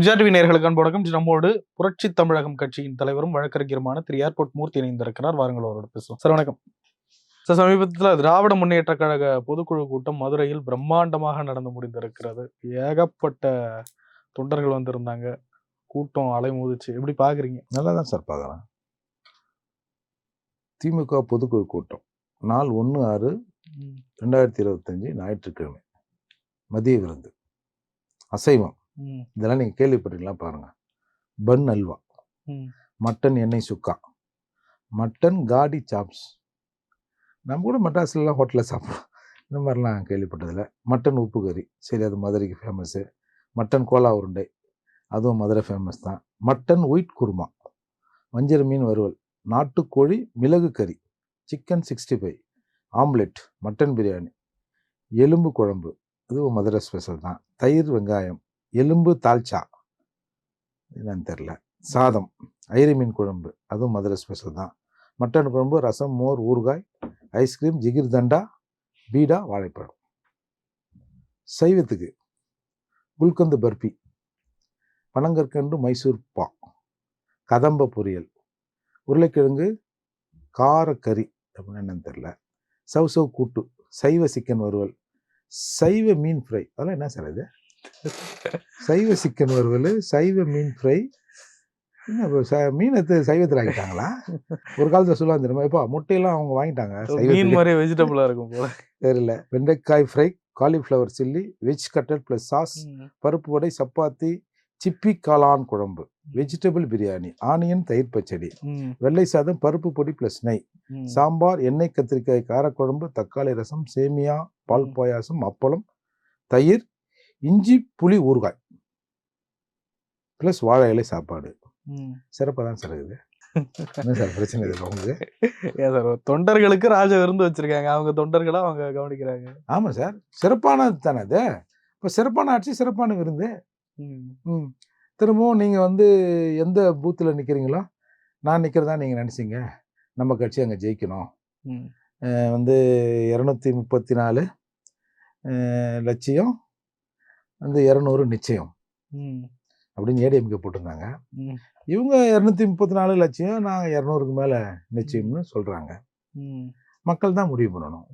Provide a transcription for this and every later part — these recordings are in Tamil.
எம்ஜிஆர்வி நேர்களுக்கு அன்பு நம்மோடு புரட்சி தமிழகம் கட்சியின் தலைவரும் வழக்கறிஞருமான திரு. ஏர்போர்ட் மூர்த்தி இணைந்திருக்கிறார். வாருங்கள் அவரோட பேசுவோம். சார் வணக்கம். சார் சமீபத்தில் திராவிட முன்னேற்ற கழக பொதுக்குழு கூட்டம் மதுரையில் பிரம்மாண்டமாக நடந்து முடிந்திருக்கிறது. ஏகப்பட்ட தொண்டர்கள் வந்திருந்தாங்க. கூட்டம் அலைமோதிச்சு. எப்படி பாக்குறீங்க? நல்லா தான் சார் பார்க்குறேன் திமுக பொதுக்குழு கூட்டம். நாள் ஒன்று ஆறு ரெண்டாயிரத்தி இருபத்தஞ்சி ஞாயிற்றுக்கிழமை. மதிய விருந்து. அசைவம். இதெல்லாம் நீங்கள் கேள்விப்பட்டீங்களா பாருங்கள் பன் அல்வா. மட்டன் எண்ணெய் சுக்கா. மட்டன் காடி சாப்ஸ். நம்ம கூட மெட்ராஸ்லாம் ஹோட்டலில் சாப்பிடுவோம் இந்த மாதிரிலாம் கேள்விப்பட்டதில்ல. மட்டன் உப்பு கறி சரி அது மதுரைக்கு ஃபேமஸ்ஸு மட்டன் கோலா உருண்டை. அதுவும் மதுரை ஃபேமஸ் தான். Mutton white kurma. வஞ்சர மீன் வறுவல். நாட்டுக்கோழி மிளகு கறி. Chicken sixty five omelette mutton biryani. எலும்பு குழம்பு. இதுவும் மதுரை ஸ்பெஷல் தான். தயிர் வெங்காயம். எலும்பு தால்ச்சா என்னன்னு தெரில சாதம் ஐரி மீன் குழம்பு அதுவும் மதுரை ஸ்பெஷல் தான். மட்டன் குழம்பு ரசம் மோர் ஊறுகாய் ஐஸ்கிரீம் ஜிகிர் தண்டா பீடா வாழைப்பழம். சைவத்துக்கு குல்கந்து பர்பி பனங்கற்கண்டு மைசூர் பா கதம்ப பொரியல் உருளைக்கிழங்கு காரக்கறி அப்படின்னு என்னன்னு தெரில சவ் சவ் கூட்டு சைவ சிக்கன் வறுவல் சைவ மீன் ஃப்ரை அதெல்லாம் என்ன சார் இது? சைவ சிக்கன் வறுவல் சைவ மீன் ஃப்ரை. என்ன இப்போ ச மீன் எடுத்து சைவத்தில் ஆகிட்டாங்களா ஒரு காலத்தில் சொல்லுவாங்க தெரியுமா? இப்போ முட்டையெல்லாம் அவங்க வாங்கிட்டாங்க மீன் மாதிரி வெஜிடபிளா இருக்கும் போல. தெரியல. வெண்டைக்காய் ஃப்ரை காலிஃப்ளவர் சில்லி வெஜ் கட்டட் ப்ளஸ் சாஸ் பருப்பு வடை சப்பாத்தி சிப்பி காளான் குழம்பு வெஜிடபிள் பிரியாணி ஆனியன் தயிர் பச்சடி வெள்ளை சாதம் பருப்பு பொடி ப்ளஸ் நெய் சாம்பார் எண்ணெய் கத்திரிக்காய் காரக்குழம்பு தக்காளி ரசம் சேமியா பால். பாயாசம் அப்பளம் தயிர் இஞ்சி புளி ஊறுகாய். ப்ளஸ் வாழை இலை சாப்பாடு. ம். சிறப்பாக தான் சார் இருக்குது. என்ன சார் பிரச்சனை இல்லை உங்களுக்கு? ஏன் சார் தொண்டர்களுக்கு ராஜ விருந்து வச்சிருக்காங்க. அவங்க தொண்டர்களா அவங்க கவனிக்கிறாங்க? ஆமாம் சார். சிறப்பானது தானே அது இப்போ சிறப்பான ஆட்சி சிறப்பான விருந்து. ம், ம். திரும்பவும் நீங்கள் வந்து எந்த பூத்தில் நிற்கிறீங்களோ நான் நிற்கிறதா நீங்கள் நினச்சிங்க. நம்ம கட்சி அங்கே ஜெயிக்கணும். வந்து இரநூத்தி முப்பத்தி நாலு லட்சியம் வந்து இரநூறு நிச்சயம். அப்படின்னு ஏடிஎம்கே போட்டிருந்தாங்க. இவங்க இரநூத்தி முப்பத்தி நாலு லட்சியம் நாங்கள் இரநூறுக்கு மேலே நிச்சயம்னு சொல்கிறாங்க மக்கள் தான் முடிவு பண்ணணும்.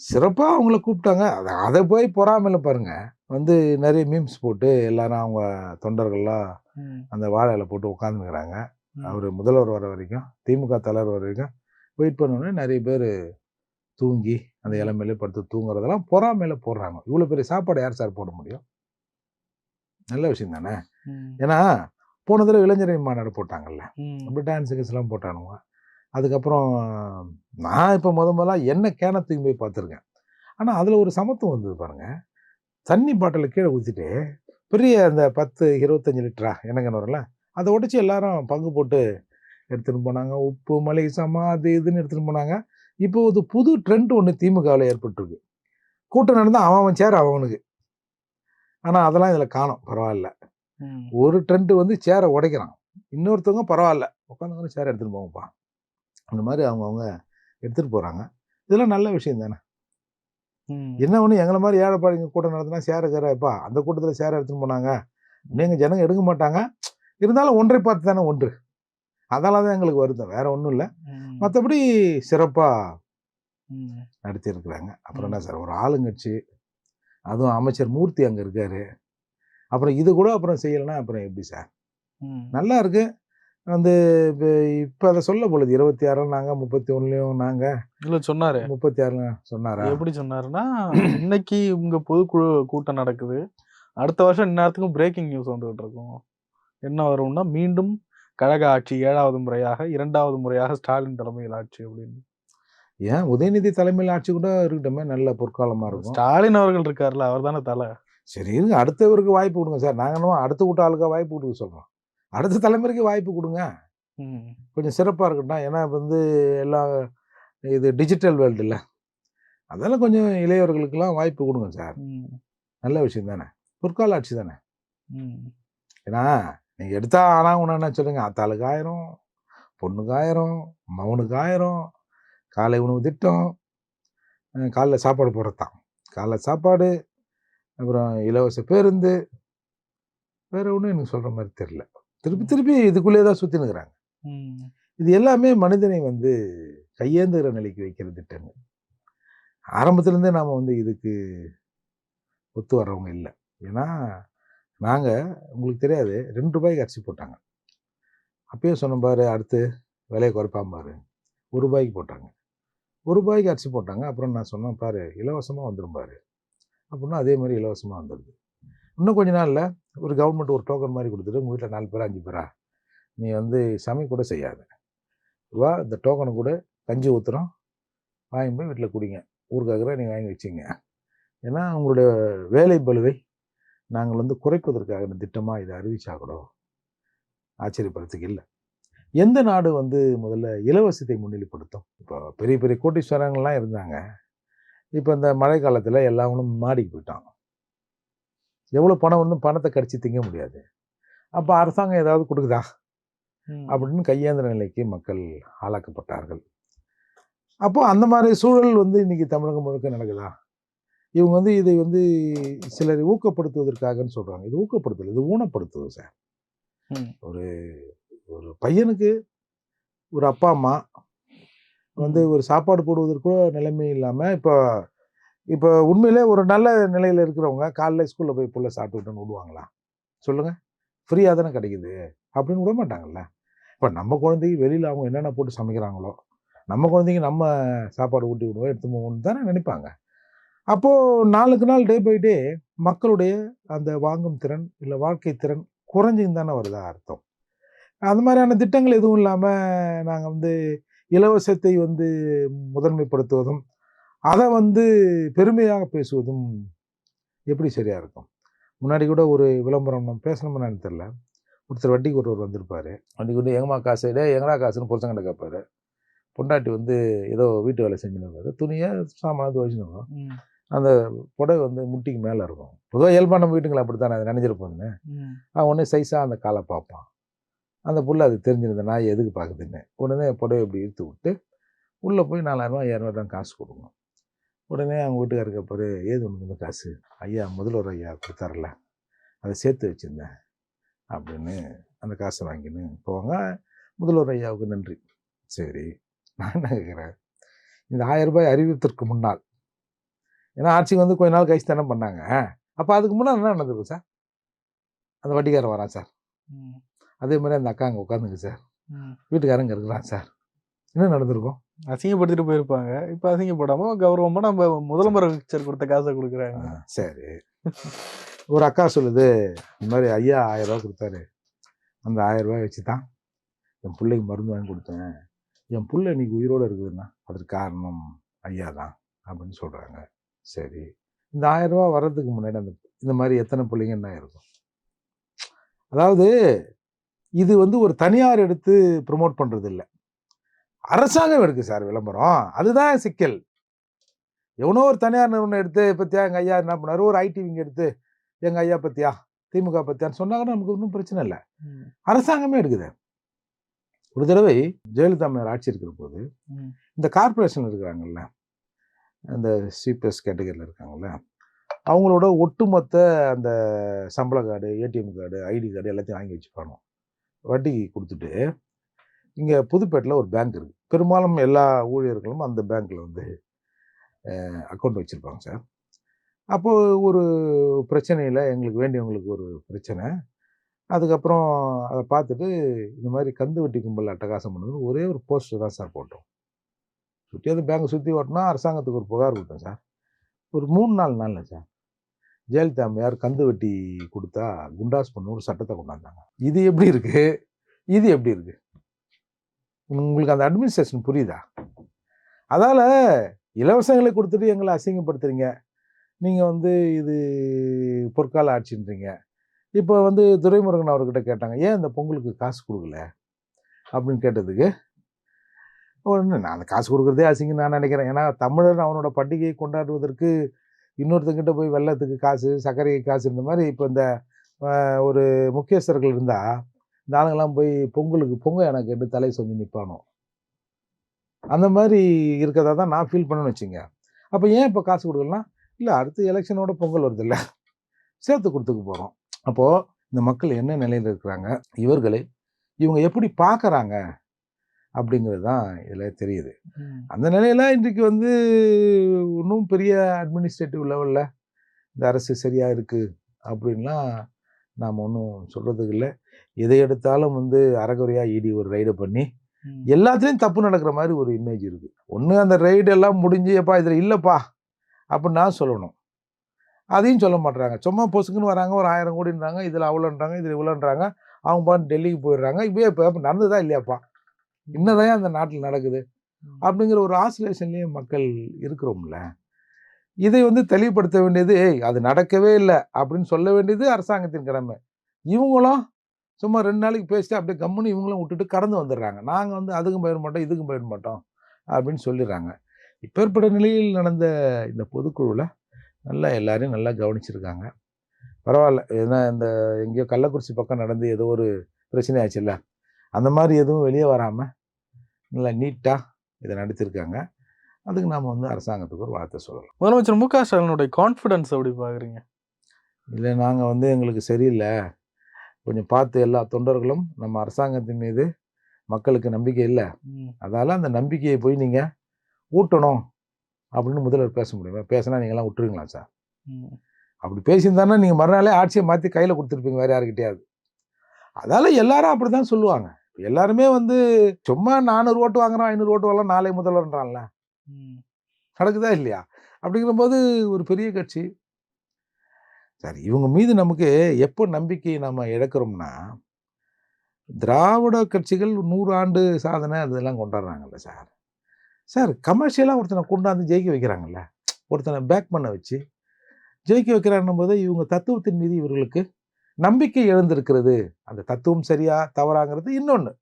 சிறப்பாக அவங்கள கூப்பிட்டாங்க. அதை போய் பொறாமையில் பாருங்க. வந்து நிறைய மீம்ஸ் போட்டு எல்லாரும் அவங்க தொண்டர்கள்லாம் அந்த வாழை இலை போட்டு உட்காந்துக்கிறாங்க. அவர் முதல்வர் வர வரைக்கும் திமுக தலைவர் வர வரைக்கும் வெயிட் பண்ணோன்னே நிறைய பேர் தூங்கி அந்த இலை மேலே படுத்து தூங்குறதெல்லாம் பொறாமையில போடுறாங்க. இவ்வளோ பெரிய சாப்பாடு யார் சார் போட முடியும்? நல்ல விஷயம் தானே? ஏன்னா போன தடவை இளைஞரணி மாநாடு போட்டாங்கல்ல. அப்படி டான்ஸ் கிஸ்லாம் போட்டானுங்க. அதுக்கப்புறம் நான் இப்போ முத முதல்ல என்ன கேனத்துக்கு போய் பார்த்துருக்கேன். ஆனால் அதில் ஒரு சமத்துவம் வந்தது பாருங்க. தண்ணி பாட்டிலை கீழே ஊற்றிட்டு பெரிய அந்த பத்து இருபத்தஞ்சி லிட்டரா என்னங்கன்னு வரல அதை உடைச்சி எல்லாரும் பங்கு போட்டு எடுத்துகிட்டு போனாங்க. உப்பு மளிகை சாமான் அது இதுன்னு எடுத்துகிட்டு போனாங்க. இப்போ ஒரு புது ட்ரெண்ட் ஒன்று திமுகவில் ஏற்பட்டிருக்கு. கூட்டம் நடந்தால் அவன் அவன் சேர் அவனுக்கு. ஆனால் அதெல்லாம் இதில் காணும். பரவாயில்ல. ஒரு ட்ரெண்ட் வந்து சேரை உடைக்கிறான். இன்னொருத்தவங்க பரவாயில்ல. உட்காந்துங்க சேரை எடுத்துகிட்டு போங்கப்பா அந்த மாதிரி அவங்கவுங்க எடுத்துகிட்டு போகிறாங்க இதெல்லாம் நல்ல விஷயம் தானே. என்ன ஒன்று எங்களை மாதிரி ஏழைப்பாடிங்க கூட்டம் நடத்தினா சேரை சேரப்பா அந்த கூட்டத்தில் சேரை எடுத்துன்னு போனாங்க. நீங்கள் ஜனங்க எடுக்க மாட்டாங்க. இருந்தாலும் ஒன்றை பார்த்து தானே ஒன்று. அதனால தான் எங்களுக்கு வருத்தம். வேற ஒன்றும் இல்லை. மற்றபடி சிறப்பாக. நடத்தியிருக்கிறாங்க. அப்புறம் என்ன சார்? ஒரு ஆளுங்கட்சி. அதுவும் அமைச்சர் மூர்த்தி அங்கே இருக்காரு. அப்புறம் இது கூட அப்புறம் செய்யலைன்னா அப்புறம் எப்படி சார். நல்லா இருக்கு. வந்து இப்போ இப்போ அதை சொல்ல பொழுது இருபத்தி ஆறில் நாங்கள் முப்பத்தி ஒன்றுலையும் நாங்கள் இல்ல சொன்னாரு. முப்பத்தி ஆறில் சொன்னாரா? எப்படி சொன்னாருன்னா இன்னைக்கு உங்க பொதுக்குழு கூட்டம் நடக்குது. அடுத்த வருஷம் இந்நேரத்துக்கும் பிரேக்கிங் நியூஸ் வந்துகிட்டு இருக்கும். என்ன வரும்னா மீண்டும் கழக ஆட்சி ஏழாவது முறையாக இரண்டாவது முறையாக ஸ்டாலின் தலைமையில் ஆட்சி அப்படின்னு. ஏன்? உதயநிதி தலைமையில் ஆட்சி கூட இருக்கட்டுமே நல்ல பொற்காலமாக இருக்கும். ஸ்டாலின் அவர்கள் இருக்காருல்ல அவர் தானே தலை. சரி இருங்க அடுத்தவருக்கு வாய்ப்பு கொடுங்க சார். நாங்கள் என்னமோ அடுத்த கூட்ட ஆளுக்கா வாய்ப்பு கொடுக்க சொல்கிறோம் அடுத்த தலைமுறைக்கு வாய்ப்பு கொடுங்க. கொஞ்சம் சிறப்பாக இருக்கட்டும். ஏன்னா வந்து எல்லாம் இது டிஜிட்டல் வேர்ல்டு இல்லை அதெல்லாம் கொஞ்சம் இளையவர்களுக்கெல்லாம் வாய்ப்பு கொடுங்க சார். நல்ல விஷயம் தானே. பொற்கால ஆட்சி தானே. ஏன்னா நீங்கள் எடுத்தா ஆனால் ஒன்று என்ன சொல்லுங்க? அத்தாளுக்கு ஆயிரம் பொண்ணுக்கு ஆயிரம் மவனுக்கு ஆயிரம் காலை உணவு திட்டம் காலைல சாப்பாடு போடுறது தான் காலைல சாப்பாடு அப்புறம் இலவச பேருந்து வேற ஒன்றும் எனக்கு சொல்கிற மாதிரி தெரியல. திருப்பி திருப்பி இதுக்குள்ளே தான் சுற்றினுக்கிறாங்க. இது எல்லாமே மனிதனை வந்து கையேந்துகிற நிலைக்கு வைக்கிற திட்டங்கள். ஆரம்பத்துலேருந்தே நாம் வந்து இதுக்கு ஒத்து வர்றவங்க இல்லை. ஏன்னா நாங்கள் உங்களுக்கு தெரியாது ரெண்டு ரூபாய்க்கு அரிசி போட்டாங்க. அப்பயே சொன்ன பாரு அடுத்து விலையை குறைப்பாம பாரு. ஒரு ரூபாய்க்கு போட்டாங்க. ஒரு ரூபாய்க்கு அரிசி போட்டாங்க. அப்புறம் நான் சொன்னேன் பாரு இலவசமாக வந்துடும் பாரு. அப்படின்னா அதே மாதிரி இலவசமாக வந்துடுது இன்னும் கொஞ்ச நாளில் ஒரு கவர்மெண்ட் ஒரு டோக்கன் மாதிரி கொடுத்துட்டு உங்கள் வீட்டில் நாலு பேரா அஞ்சு பேரா நீ வந்து சமைக்க கூட செய்யாத. வா இந்த டோக்கனை கூட கஞ்சி ஊற்றுறோம் வாங்கி போய் வீட்டில் குடிங்க. ஊருக்காக நீங்கள் வாங்கி வச்சிங்க. ஏன்னா உங்களுடைய வேலை பலுவை நாங்கள் வந்து குறைப்பதற்காக இந்த திட்டமாக இதை அறிவிச்சா கூட ஆச்சரியப்படுறதுக்கு இல்லை. எந்த நாடு வந்து முதல்ல இலவசத்தை முன்னிலைப்படுத்தும்? இப்போ பெரிய பெரிய கோட்டீஸ்வரங்கள்லாம் இருந்தாங்க. இப்போ இந்த மழை காலத்தில் எல்லாவனும் மாடிக்கு போயிட்டான். எவ்வளோ பணம் வந்து பணத்தை கடிச்சு திங்க முடியாது. அப்போ அரசாங்கம் ஏதாவது கொடுக்குதா. அப்படின்னு கையேந்திர நிலைக்கு மக்கள் ஆளாக்கப்பட்டார்கள். அப்போ அந்த மாதிரி சூழல் வந்து இன்னைக்கு தமிழகம் முழுக்க நடக்குதா? இவங்க வந்து இதை வந்து சிலர் ஊக்கப்படுத்துவதற்காகன்னு சொல்றாங்க. இது ஊக்கப்படுத்தல இது ஊனப்படுத்துவது சார். ஒரு ஒரு பையனுக்கு ஒரு அப்பா அம்மா வந்து ஒரு சாப்பாடு போடுவதற்கு கூட நிலைமை இல்லாமல் இப்போ இப்போ உண்மையிலே ஒரு நல்ல நிலையில் இருக்கிறவங்க காலைல ஸ்கூலில் போய் புள்ள சாப்பிட்டுக்கிட்டோன்னு விடுவாங்களா சொல்லுங்க. ஃப்ரீயாக தானே கிடைக்குது. அப்படின்னு விட மாட்டாங்கல்ல. இப்போ நம்ம குழந்தைக்கு வெளியில் அவங்க என்னென்ன போட்டு சமைக்கிறாங்களோ நம்ம குழந்தைக்கு நம்ம சாப்பாடு ஊட்டி விடுவோம் எடுத்து போகணும்னு தானே நினைப்பாங்க. அப்போது நாளுக்கு நாள் டே பை டே மக்களுடைய அந்த வாங்கும் திறன் இல்லை வாழ்க்கை திறன் குறைஞ்சின்னு தானே வருதா அர்த்தம். அந்த மாதிரியான திட்டங்கள் எதுவும் இல்லாமல் நாங்கள் வந்து இலவசத்தை வந்து முதன்மைப்படுத்துவதும் அதை வந்து பெருமையாக பேசுவதும் எப்படி சரியாக இருக்கும்? முன்னாடி கூட ஒரு விளம்பரம் நம்ம பேசணும்னு தெரில ஒருத்தர் வட்டிக்கு ஒருவர் வந்திருப்பார். வண்டிக்கு வந்து எங்கம்மா காசு டே எங்கடா காசுன்னு புருஷங்கிட்ட கேட்பாரு. பொண்டாட்டி வந்து ஏதோ வீட்டு வேலை செஞ்சுன்னு இருப்பாரு துணியை சாமான் வச்சுன்னு அந்த புடவை வந்து முட்டிக்கு மேலே இருக்கும். பொதுவாக இயல்பாக நம்ம வீட்டுங்களை அப்படி தானே அது நினைஞ்சிருப்போம்னு ம். அவன் உடனே சைஸாக அந்த காலை பார்ப்பான். அந்த புள்ள அது தெரிஞ்சிருந்த நாய் எதுக்கு பார்க்குதுன்னு? உடனே புடவை இப்படி இழுத்து விட்டு உள்ளே போய் நாலாயிரரூவா ஐயாயிரரூவா தான் காசு கொடுக்கணும். உடனே அவங்க வீட்டுக்காரருக்கு பாரு ஏது ஒன்று காசு? ஐயா முதல்வர் ஐயா கொடுத்தாருல. அதை சேர்த்து வச்சுருந்தேன். அப்படின்னு அந்த காசை வாங்கின்னு போவாங்க. முதல்வர் ஐயாவுக்கு நன்றி. சரி. நான் என்ன கேட்குறேன்? இந்த ஆயிரம் ரூபாய் அறிவித்தற்கு முன்னால் ஏன்னா ஆட்சிக்கு வந்து கொஞ்ச நாள் கழிச்சு தானே பண்ணாங்க. அப்போ அதுக்கு முன்னால் என்ன நடந்திருக்கும் சார்? அந்த வட்டிக்காரன் வரான் சார். அதே மாதிரி அந்த அக்கா அங்கே உட்காந்துங்க சார். வீட்டுக்காரங்க இருக்கிறான் சார். என்ன நடந்திருக்கும்? அசிங்கப்படுத்திட்டு போயிருப்பாங்க. இப்ப அசிங்கப்படாம கௌரவமா நம்ம முதலமைச்சர் கொடுத்த காசை கொடுக்குறாங்க. சரி. ஒரு அக்கா சொல்லுது இந்த மாதிரி ஐயா ஆயிரம் ரூபாய் கொடுத்தாரு. அந்த ஆயிரம் ரூபாய் வச்சு தான் என் பிள்ளைக்கு மருந்து வாங்கி கொடுத்தேன். என் புள்ள இன்னைக்கு உயிரோடு இருக்குதுன்னா அதற்கு காரணம் ஐயா தான் அப்படின்னு சொல்கிறாங்க சரி. இந்த ஆயிரம் ரூபாய் வர்றதுக்கு முன்னாடி அந்த இந்த மாதிரி எத்தனை பிள்ளைங்க என்ன இருக்கும் அதாவது இது வந்து ஒரு தனியார் எடுத்து ப்ரொமோட் பண்ணுறது இல்லை அரசாங்கம் எடுக்கு சார் விளம்பரம். அதுதான் சிக்கல். எவனோ ஒரு தனியார் நிறுவனம் எடுத்து பத்தியா எங்கள் ஐயா என்ன பண்ணாரு? ஒரு ஐடி விங்க எடுத்து எங்கள் ஐயா பத்தியா திமுக பத்தியான்னு சொன்னாங்கன்னா நமக்கு ஒன்றும் பிரச்சனை இல்லை. அரசாங்கமே எடுக்குது. ஒரு தடவை ஜெயலலிதா ஆட்சி இருக்கிற போது. இந்த கார்ப்பரேஷன் இருக்கிறாங்கல்ல இந்த சிபிஎஸ் கேட்டகரியில் இருக்காங்களே அவங்களோட ஒட்டுமொத்த அந்த சம்பள card ATM card ID card எல்லாத்தையும் வாங்கி வச்சுப்பானோ வட்டிக்கு கொடுத்துட்டு இங்கே புதுப்பேட்டில் ஒரு பேங்க் இருக்குது பெரும்பாலும் எல்லா ஊழியர்களும் அந்த பேங்க்கில் வந்து அக்கௌண்ட் வச்சுருப்பாங்க சார். அப்போது ஒரு பிரச்சனையில் எங்களுக்கு வேண்டியவங்களுக்கு ஒரு பிரச்சனை. அதுக்கப்புறம் அதை பார்த்துட்டு இந்த மாதிரி கந்து வட்டி கும்பல் அட்டகாசம் பண்ணுறது ஒரே ஒரு போஸ்டர் தான் சார் போட்டோம். சுற்றி அந்த பேங்கை சுற்றி ஓட்டினா அரசாங்கத்துக்கு ஒரு புகார் கொடுத்தோம் சார் ஒரு மூணு நாலு நாளில் சார் ஜெயலலிதா அம்மையார் கந்து வட்டி கொடுத்தா குண்டாஸ் பண்ண ஒரு சட்டத்தை கொண்டாந்தாங்க. இது எப்படி இருக்குது இது எப்படி இருக்குது உங்களுக்கு அந்த அட்மினிஸ்ட்ரேஷன் புரியுதா? அதால் இலவசங்களை கொடுத்துட்டு எங்களை அசிங்கப்படுத்துறீங்க. நீங்கள் வந்து இது பொற்கால ஆட்சின்றீங்க. இப்போ வந்து துரைமுருகன் அவர்கிட்ட கேட்டாங்க ஏன் இந்த பொங்கலுக்கு காசு கொடுக்கல? அப்படின்னு கேட்டதுக்கு ஒன்று நான் அந்த காசு கொடுக்குறதே அசிங்கம் நான் நினைக்கிறேன். ஏன்னா தமிழர் அவனோட பண்டிகையை கொண்டாடுவதற்கு இன்னொருத்தங்கிட்ட போய் வெள்ளத்துக்கு காசு சர்க்கரைக்கு காசு இந்த மாதிரி இப்போ இந்த ஒரு முக்கியஸ்தர்கள் இருந்தால் இந்த ஆளுங்கெல்லாம் போய் பொங்கலுக்கு பொங்கல் எனக்கு எடுத்து தலை சொல்லி நிற்பானோ அந்த மாதிரி இருக்கிறதா தான் நான் ஃபீல் பண்ணேன்னு வச்சுங்க. அப்போ ஏன் இப்போ காசு கொடுக்கலாம் இல்லை அடுத்து எலெக்ஷனோட பொங்கல் வருது இல்லை சேர்த்து கொடுத்துக்க போகிறோம் அப்போது இந்த மக்கள் என்ன நிலையில் இருக்கிறாங்க? இவர்களை இவங்க எப்படி பார்க்குறாங்க? அப்படிங்கிறது தான் இதில் தெரியுது. அந்த நிலையில இன்றைக்கு வந்து இன்னும் பெரிய அட்மினிஸ்ட்ரேட்டிவ் லெவலில் இந்த அரசு சரியாக இருக்குது அப்படின்லாம் நாம் ஒன்றும் சொல்கிறதுக்கு இல்லை. எதை எடுத்தாலும் வந்து அறகுறையாக இடி ஒரு ரைடை பண்ணி. எல்லாத்துலேயும் தப்பு நடக்கிற மாதிரி ஒரு இமேஜ் இருக்குது ஒன்று அந்த ரைடு எல்லாம் முடிஞ்சு எப்பா இதில் இல்லைப்பா அப்படின்னு நான் சொல்லணும். அதையும் சொல்ல மாட்றாங்க. சும்மா பொசுக்குன்னு வராங்க ஒரு ஆயிரம் கோடின்றாங்க இதில் அவ்வளோன்றாங்க இதில் இவ்வளோன்றாங்க அவங்க பாட்டு டெல்லிக்கு போயிடுறாங்க. இப்போ இப்போ நடந்ததா இல்லையாப்பா? இன்னதான் அந்த நாட்டில் நடக்குது. அப்படிங்கிற ஒரு ஆசிலேஷன்லேயே மக்கள் இருக்கிறோம்ல. இதை வந்து தெளிவுபடுத்த வேண்டியது ஏய் அது நடக்கவே இல்லை அப்படின்னு சொல்ல வேண்டியது அரசாங்கத்தின் கடமை. இவங்களும் சும்மா ரெண்டு நாளைக்கு பேசிட்டு அப்படியே கம்முன்னு இவங்களும் விட்டுட்டு கடந்து வந்துடுறாங்க. நாங்கள் வந்து அதுக்கும் போயிட மாட்டோம் இதுக்கும் போயிட மாட்டோம் அப்படின்னு சொல்லிடுறாங்க. இப்பேற்பட்ட நிலையில் நடந்த இந்த பொதுக்குழுவில் நல்லா எல்லாரையும் நல்லா கவனிச்சிருக்காங்க. பரவாயில்ல. ஏன்னா இந்த எங்கேயோ கள்ளக்குறிச்சி பக்கம் நடந்து ஏதோ ஒரு பிரச்சனை ஆச்சுல்ல. அந்த மாதிரி எதுவும் வெளியே வராமல் நல்லா நீட்டாக இதை நடத்தியிருக்காங்க அதுக்கு நாம் வந்து அரசாங்கத்துக்கு ஒரு வார்த்தை சொல்லலாம். முதலமைச்சர் மு க ஸ்டாலினுடைய கான்ஃபிடன்ஸ் எப்படி பாக்குறீங்க? இல்லை நாங்கள் வந்து எங்களுக்கு சரியில்லை. கொஞ்சம் பார்த்து எல்லா தொண்டர்களும் நம்ம அரசாங்கத்தின் மீது மக்களுக்கு நம்பிக்கை இல்லை. அதால் அந்த நம்பிக்கையை போய் நீங்கள் ஊட்டணும் அப்படின்னு முதல்வர் பேச முடியுமா? பேசினா நீங்களாம் விட்டுருங்களா சார். அப்படி பேசியிருந்தாருன்னா நீங்கள் மறுநாளே ஆட்சியை மாற்றி கையில் கொடுத்துருப்பீங்க வேறு யாருக்கிட்டையாவது அதால் எல்லாரும் அப்படி தான் சொல்லுவாங்க. எல்லாருமே வந்து சும்மா நானூறு ஓட்டு வாங்குறோம் ஐநூறு ஓட்டு வாங்கலாம் நாளை முதல்வர்ன்றான்ல. நடக்குதா இல்லையா? அப்படிங்கிற போது ஒரு பெரிய கட்சி. சரி இவங்க மீது நமக்கு எப்போ நம்பிக்கை நம்ம இழக்கிறோம்னா திராவிட கட்சிகள் நூறு ஆண்டு சாதனை அதெல்லாம் கொண்டாடுறாங்கல்ல சார். சார் கமர்ஷியலாக ஒருத்தனை கொண்டாந்து ஜெயிக்க வைக்கிறாங்கல்ல. ஒருத்தனை பேக் பண்ண வச்சு ஜெயிக்க வைக்கிறான்னும் போது இவங்க தத்துவத்தின் மீது இவர்களுக்கு நம்பிக்கை எழுந்திருக்கிறது. அந்த தத்துவம் சரியா தவறாங்கிறது இன்னொன்று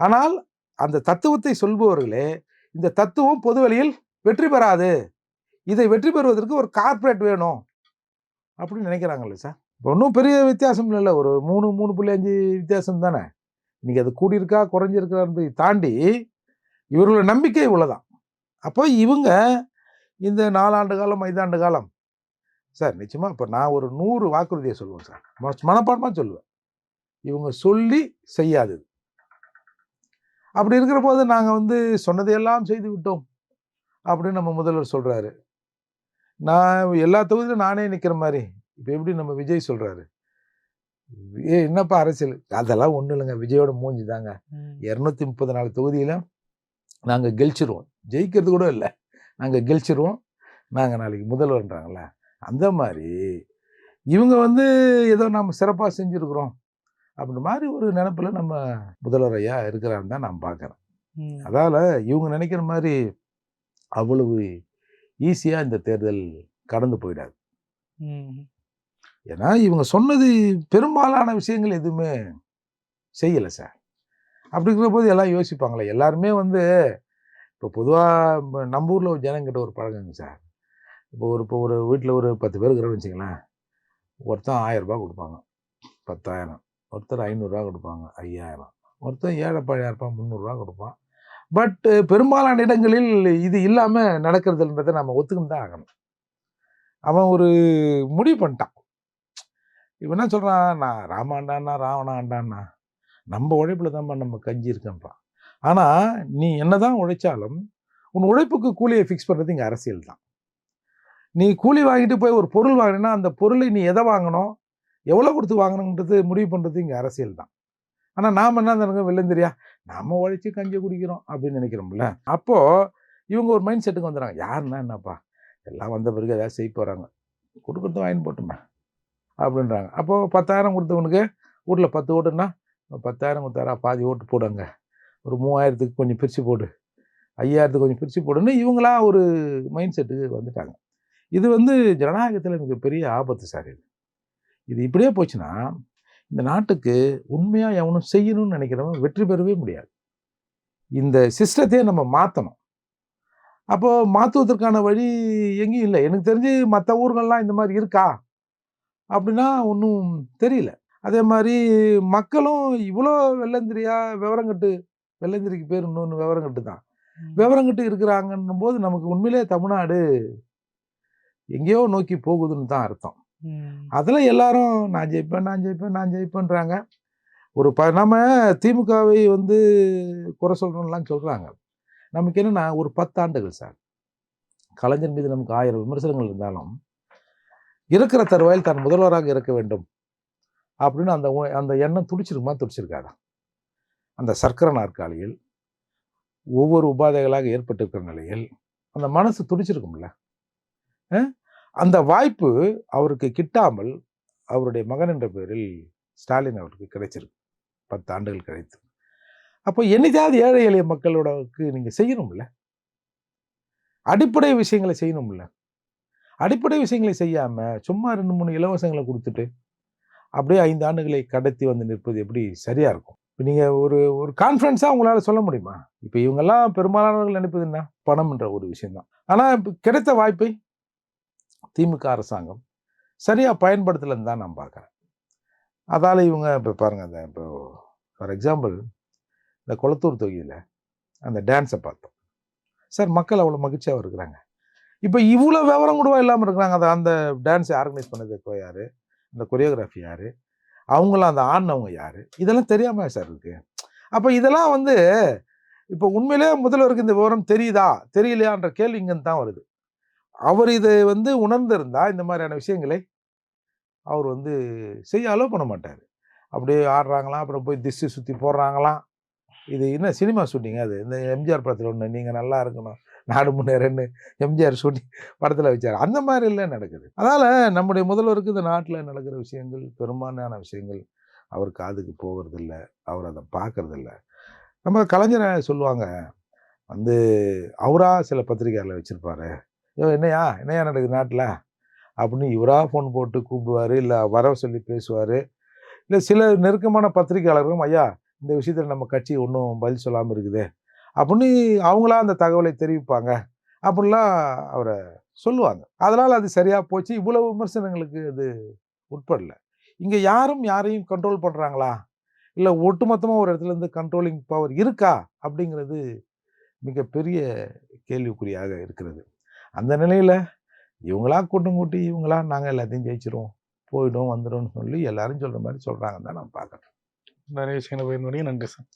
ஆனால் அந்த தத்துவத்தை சொல்பவர்களே இந்த தத்துவம் பொதுவெளியில் வெற்றி பெறாது. இதை வெற்றி பெறுவதற்கு ஒரு கார்ப்பரேட் வேணும் அப்படின்னு நினைக்கிறாங்கல்ல சார். இப்போ ஒன்றும் பெரிய வித்தியாசம் இல்லை ஒரு மூணு மூணு புள்ளி அஞ்சு வித்தியாசம் தானே. இன்னைக்கு அது கூடியிருக்கா குறைஞ்சிருக்கான்றதை தாண்டி இவர்களோட நம்பிக்கை இவ்வளோதான் அப்போ இவங்க இந்த நாலாண்டு காலம் ஐந்தாண்டு காலம் சார் நிச்சயமா இப்போ நான் ஒரு நூறு வாக்குறுதியை சொல்லுவேன் சார். மன- மனப்பாடமா சொல்லுவேன். இவங்க சொல்லி செய்யாதது அப்படி இருக்கிற போது நாங்கள் வந்து சொன்னதையெல்லாம் செய்து விட்டோம் அப்படின்னு நம்ம முதல்வர் சொல்றாரு. நான் எல்லா தொகுதியிலும் நானே நிற்கிற மாதிரி. இப்போ எப்படி நம்ம விஜய் சொல்றாரு? ஏ என்னப்பா அரசியல்? அதெல்லாம் ஒன்றும் இல்லைங்க. விஜயோட மூஞ்சி தாங்க. இரநூத்தி முப்பது நாலு தொகுதியில நாங்கள் கெலிச்சிருவோம். ஜெயிக்கிறது கூட இல்லை. நாங்கள் கெலிச்சிருவோம். நாங்கள் நாளைக்கு முதல்வர்ன்றாங்கள அந்த மாதிரி இவங்க வந்து ஏதோ நம்ம சிறப்பாக செஞ்சுருக்குறோம் அப்படி மாதிரி ஒரு நினப்புல நம்ம முதல்வர் ஐயா இருக்கிறாருன்னு தான் நான் பார்க்குறேன். அதால் இவங்க நினைக்கிற மாதிரி அவ்வளவு ஈஸியாக இந்த தேர்தல் கடந்து போயிடாது. ஏன்னா இவங்க சொன்னது பெரும்பாலான விஷயங்கள் எதுவுமே செய்யலை சார் அப்படிங்கிற போது எல்லாம் யோசிப்பாங்களே எல்லாருமே வந்து இப்போ பொதுவாக நம்ம ஊரில் ஒரு ஜனங்கிட்ட ஒரு பழக்கங்க சார் இப்போ ஒரு இப்போ ஒரு வீட்டில் ஒரு பத்து பேர் இருக்கிறோம்னு வச்சுங்களேன் ஒருத்தன் ஆயரரூபா கொடுப்பாங்க. பத்தாயிரம். ஒருத்தர் ஐநூறுரூவா கொடுப்பாங்க. ஐயாயிரம். ஒருத்தன் ஏழைப்பாழையாக இருப்பான் முந்நூறுரூவா கொடுப்பான். பட் பெரும்பாலான இடங்களில் இது இல்லாமல் நடக்கிறதுன்றதை நம்ம ஒத்துக்கிட்டு தான் ஆகணும். அவன் ஒரு முடிவு பண்ணிட்டான். இவன் என்ன சொல்கிறான் நான் ராமாண்டான்னா ராவணா ஆண்டான்னா நம்ம உழைப்பில் தான்ப்பா நம்ம கஞ்சி இருக்கன்றான். ஆனால் நீ என்ன தான் உழைச்சாலும் உன் உழைப்புக்கு கூலியை ஃபிக்ஸ் பண்ணுறது இங்கே அரசியல் தான் நீ கூலி வாங்கிட்டு போய் ஒரு பொருள் வாங்கினா அந்த பொருளை நீ எதை வாங்கணும்? எவ்வளோ கொடுத்து வாங்கணுன்றது முடிவு பண்ணுறது இங்கே அரசியல் தான். ஆனால் நாம் என்ன தானுங்க வெள்ளந்திரியா நாம் உழைச்சி கஞ்சி குடிக்கிறோம் அப்படின்னு நினைக்கிறோம்ல. அப்போது இவங்க ஒரு மைண்ட் செட்டுக்கு வந்துடுறாங்க. யாருன்னா என்னப்பா? எல்லாம் வந்த பிறகு ஏதாவது செய்ய போகிறாங்க கொடுக்குறது வாங்கி போட்டுமே? அப்படின்றாங்க. அப்போது பத்தாயிரம் கொடுத்தவனுக்கு வீட்டில் பத்து ஓட்டுன்னா பத்தாயிரம் கொடுத்தாரா? பாதி ஓட்டு போடுங்க. ஒரு மூவாயிரத்துக்கு கொஞ்சம் பிரித்து போடு. ஐயாயிரத்துக்கு கொஞ்சம் பிரித்து போடுன்னு இவங்களா ஒரு மைண்ட் செட்டுக்கு வந்துட்டாங்க. இது வந்து ஜனநாயகத்தில் மிகப்பெரிய ஆபத்து சார் இது இது இப்படியே போச்சுன்னா இந்த நாட்டுக்கு உண்மையாக எவனும் செய்யணும்னு நினைக்கிறவன் வெற்றி பெறவே முடியாது. இந்த சிஸ்டத்தையே நம்ம மாற்றணும் அப்போது மாற்றுவதற்கான வழி எங்கேயும் இல்லை. எனக்கு தெரிஞ்சு மற்ற ஊர்கள்லாம் இந்த மாதிரி இருக்கா? அப்படின்னா ஒன்றும் தெரியல. அதே மாதிரி மக்களும் இவ்வளோ வெள்ளந்திரியா விவரங்கட்டு வெள்ளந்திரிக்கு பேர் இன்னொன்று விவரங்கட்டு தான். விவரங்கட்டு இருக்கிறாங்கன்னும் போது நமக்கு உண்மையிலே தமிழ்நாடு எங்கேயோ நோக்கி போகுதுன்னு தான் அர்த்தம். அதுல எல்லாரும் நான் ஜெயிப்பேன் நான் ஜெயிப்பேன் நான் ஜெயிப்பேன்றாங்க. ஒரு ப நம்ம திமுகவை வந்து குறை சொல்றோம்லாம் சொல்றாங்க. நமக்கு என்னன்னா ஒரு பத்து ஆண்டுகள் சார். கலைஞர் மீது நமக்கு ஆயிரம் விமர்சனங்கள் இருந்தாலும் இருக்கிற தருவாயில் தான் முதல்வராக இருக்க வேண்டும் அப்படின்னு அந்த அந்த எண்ணம் துடிச்சிருக்குமா? துடிச்சிருக்காதா? அந்த சர்க்கரை நாற்காலியில் ஒவ்வொரு உபாதைகளாக ஏற்பட்டிருக்கிற நிலையில் அந்த மனசு துடிச்சிருக்கும்ல? அந்த வாய்ப்பு அவருக்கு கிட்டாமல் அவருடைய மகன் என்ற பேரில் ஸ்டாலின் அவருக்கு கிடைச்சிருக்கு. பத்து ஆண்டுகள் கிடைத்து அப்போ என்னைக்காவது ஏழை எளிய மக்களோடக்கு நீங்கள் செய்யணும்ல? அடிப்படை விஷயங்களை செய்யணும்ல? அடிப்படை விஷயங்களை செய்யாமல் சும்மா ரெண்டு மூணு இலவசங்களை கொடுத்துட்டு அப்படியே ஐந்து ஆண்டுகளை கடத்தி வந்து நிற்பது எப்படி சரியாக இருக்கும்? இப்போ நீங்கள் ஒரு ஒரு கான்ஃபிடன்ஸாக உங்களால் சொல்ல முடியுமா? இப்போ இவங்கெல்லாம் பெரும்பாலானவர்கள் நினைப்பது என்ன? பணம் என்ற ஒரு விஷயம்தான். ஆனால் இப்போ கிடைத்த வாய்ப்பை திமுக அரசாங்கம் சரியாக பயன்படுத்தலைன்னு தான் நான் பார்க்குறேன். அதால் இவங்க இப்போ பாருங்கள் அந்த இப்போ ஃபார் எக்ஸாம்பிள் இந்த குளத்தூர் தொகுதியில் அந்த டான்ஸை பார்த்தோம். சார் மக்கள் அவ்வளோ மகிழ்ச்சியாக இருக்கிறாங்க. இப்போ இவ்வளோ விவரம் கூட இல்லாமல் இருக்கிறாங்க? அந்த அந்த டான்ஸை ஆர்கனைஸ் பண்ணது இப்போ யார்? அந்த கொரியோகிராஃபி யார்? அவங்களாம் அந்த ஆடினவங்க யார்? இதெல்லாம் தெரியாமல் சார் இருக்குது அப்போ இதெல்லாம் வந்து இப்போ உண்மையிலே முதல்வருக்கு இந்த விவரம் தெரியுதா? தெரியலையான்ற கேள்வி இங்கேருந்து தான் வருது. அவர் இதை வந்து உணர்ந்திருந்தா இந்த மாதிரியான விஷயங்களை அவர் வந்து செய்ய அலோவ் பண்ண மாட்டார். அப்படியே ஆடுறாங்களாம் அப்புறம் போய் திசை சுற்றி போடுறாங்களாம். இது என்ன சினிமா ஷூட்டிங் அது? இந்த எம்ஜிஆர் படத்தில் ஒன்று நீங்கள் நல்லா இருக்கணும் நாடு முன்னேறன்னு எம்ஜிஆர் ஷூட்டிங் படத்தில் வச்சார். அந்த மாதிரி இல்லை நடக்குது. அதனால் நம்முடைய முதல்வருக்கு இந்த நாட்டில் நடக்கிற விஷயங்கள் பெரும்பாலான விஷயங்கள் அவர் காதுக்கு போகிறதில்ல அவர் அதை பார்க்குறதில்ல. நம்ம கலைஞரை சொல்லுவாங்க வந்து அவராக சில பத்திரிகையாளர் வச்சுருப்பாரு. ஐயோ என்னையா என்னையா நடக்குது நாட்டில்? அப்படின்னு இவராக ஃபோன் போட்டு கூப்பிடுவார் இல்லை வர சொல்லி பேசுவார். இல்லை சில நெருக்கமான பத்திரிகையாளர்களும் ஐயா இந்த விஷயத்தில் நம்ம கட்சி ஒன்றும் பதில் சொல்லாமல் இருக்குது அப்படின்னு அவங்களா அந்த தகவலை தெரிவிப்பாங்க. அப்படிலாம் அவரை சொல்லுவாங்க. அதனால் அது சரியாக போச்சு. இவ்வளோ விமர்சனங்களுக்கு அது உட்படல. இங்கே யாரும் யாரையும் கண்ட்ரோல் பண்ணுறாங்களா இல்லை ஒட்டுமொத்தமாக ஒரு இடத்துல இருந்து கண்ட்ரோலிங் பவர் இருக்கா? அப்படிங்கிறது மிகப்பெரிய கேள்விக்குறியாக இருக்கிறது. அந்த நிலையில் இவங்களா கூட்டம் கூட்டி இவங்களா நாங்கள் எல்லாத்தையும் ஜெயிச்சிருவோம். போயிடும் வந்துடும் சொல்லி எல்லாரும் சொல்கிற மாதிரி சொல்கிறாங்கன்னு தான் நான் பார்க்குறேன். நிறைய விஷயங்களை பகிர்ந்து நன்றி சார்.